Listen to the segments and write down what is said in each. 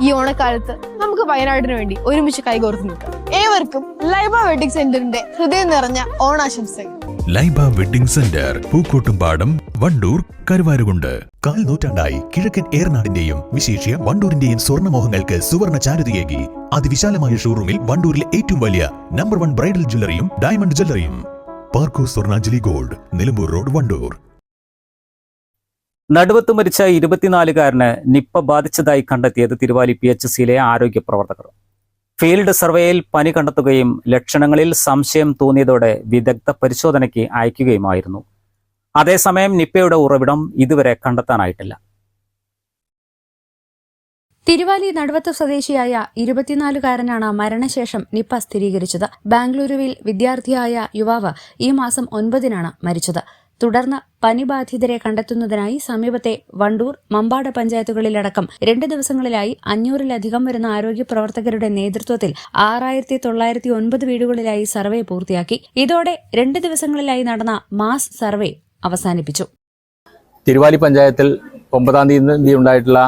ഈ ഓണക്കാലത്ത് നമുക്ക് വയനാടിന് വേണ്ടി ഒരുമിച്ച് കൈകോർത്ത് നിൽക്കാം. ഏവർക്കും ലൈബ വെഡിങ് സെന്ററിന്റെ ഹൃദയം നിറഞ്ഞ ഓണാശംസകൾ. Laiba wedding centre Pookkottumpadam Wandoor Karuvarakundu. കാൽ നൂറ്റാണ്ടായി കിഴക്കൻ ഏറനാടിന്റെയും വിശേഷ്യ വണ്ടൂരിന്റെയും സ്വർണമോഹങ്ങൾക്ക് സുവർണ ചാരുതയേകി അതിവിശാലമായ ഷോറൂമിൽ വണ്ടൂരിലെ ഏറ്റവും വലിയ നമ്പർ വൺ ബ്രൈഡൽ ജ്വല്ലറിയും diamond ജ്വല്ലറിയും. Parco Swarnanjali gold Nilambur road Wandoor. നടുവത്ത് മരിച്ച ഇരുപത്തിനാലുകാരന് നിപ്പ ബാധിച്ചതായി കണ്ടെത്തിയത് തിരുവാലി പി എച്ച് സിയിലെ ആരോഗ്യ പ്രവർത്തകർ. ഫീൽഡ് സർവേയിൽ പനി കണ്ടെത്തുകയും ലക്ഷണങ്ങളിൽ സംശയം തോന്നിയതോടെ വിദഗ്ധ പരിശോധനയ്ക്ക് അയക്കുകയുമായിരുന്നു. അതേസമയം നിപ്പയുടെ ഉറവിടം ഇതുവരെ കണ്ടെത്താനായിട്ടില്ല. തിരുവാലി നടുവത്ത് സ്വദേശിയായ ഇരുപത്തിനാലുകാരനാണ് മരണശേഷം നിപ്പ സ്ഥിരീകരിച്ചത്. ബാംഗ്ലൂരുവിൽ വിദ്യാർത്ഥിയായ യുവാവ് ഈ മാസം ഒൻപതിനാണ് മരിച്ചത്. തുടർന്ന് പനിബാധിതരെ കണ്ടെത്തുന്നതിനായി സമീപത്തെ വണ്ടൂർ മമ്പാട് പഞ്ചായത്തുകളിലടക്കം രണ്ട് ദിവസങ്ങളിലായി അഞ്ഞൂറിലധികം വരുന്ന ആരോഗ്യ പ്രവർത്തകരുടെ നേതൃത്വത്തിൽ ആറായിരത്തി തൊള്ളായിരത്തി ഒൻപത് വീടുകളിലായി സർവേ പൂർത്തിയാക്കി. ഇതോടെ രണ്ട് ദിവസങ്ങളിലായി നടന്ന മാസ് സർവേ അവസാനിപ്പിച്ചു. തിരുവാലി പഞ്ചായത്തിൽ ഒമ്പതാം തീയതി ഉണ്ടായിട്ടുള്ള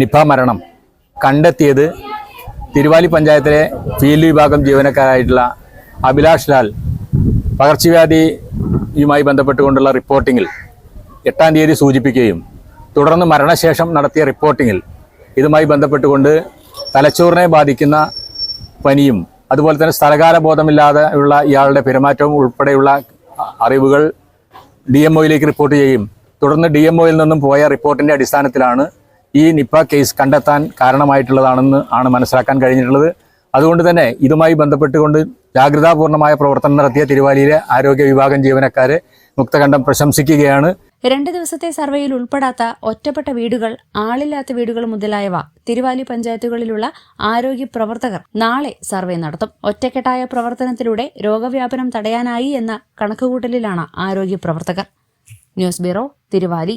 നിപ മരണം കണ്ടെത്തിയത് തിരുവാലി പഞ്ചായത്തിലെ ഫീൽഡ് വിഭാഗം ജീവനക്കാരായിട്ടുള്ള അഭിലാഷ് ലാൽ. പകർച്ചവ്യാധിയുമായി ബന്ധപ്പെട്ടുകൊണ്ടുള്ള റിപ്പോർട്ടിങ്ങിൽ എട്ടാം തീയതി സൂചിപ്പിക്കുകയും തുടർന്ന് മരണശേഷം നടത്തിയ റിപ്പോർട്ടിങ്ങിൽ ഇതുമായി ബന്ധപ്പെട്ടുകൊണ്ട് തലച്ചോറിനെ ബാധിക്കുന്ന പനിയും അതുപോലെ തന്നെ സ്ഥലകാല ബോധമില്ലാതെ ഉള്ള ഇയാളുടെ പെരുമാറ്റവും ഉൾപ്പെടെയുള്ള അറിവുകൾ ഡി എം ഒയിലേക്ക് റിപ്പോർട്ട് ചെയ്യും തുടർന്ന് ഡി എം ഒയിൽ നിന്നും പോയ റിപ്പോർട്ടിന്റെ അടിസ്ഥാനത്തിലാണ് ഈ നിപ്പ കേസ് കണ്ടെത്താൻ കാരണമായിട്ടുള്ളതാണെന്ന് ആണ് മനസ്സിലാക്കാൻ കഴിഞ്ഞിട്ടുള്ളത്. അതുകൊണ്ട് തന്നെ ഇതുമായി ബന്ധപ്പെട്ടുകൊണ്ട് ജാഗ്രതാപൂർണമായ പ്രവർത്തനം നടത്തിയ തിരുവാലിയിലെ ആരോഗ്യ വിഭാഗം ജീവനക്കാരെ മുക്തകണ്ഠം പ്രശംസിക്കുകയാണ്. രണ്ട് ദിവസത്തെ സർവേയിൽ ഉൾപ്പെടാത്ത ഒറ്റപ്പെട്ട വീടുകൾ ആളില്ലാത്ത വീടുകൾ മുതലായവ തിരുവാലി പഞ്ചായത്തുകളിലുള്ള ആരോഗ്യ പ്രവർത്തകർ നാളെ സർവേ നടത്തും. ഒറ്റക്കെട്ടായ പ്രവർത്തനത്തിലൂടെ രോഗവ്യാപനം തടയാനായി എന്ന കണക്കുകൂട്ടലിലാണ് ആരോഗ്യ പ്രവർത്തകർ. News bureau Thiruvali.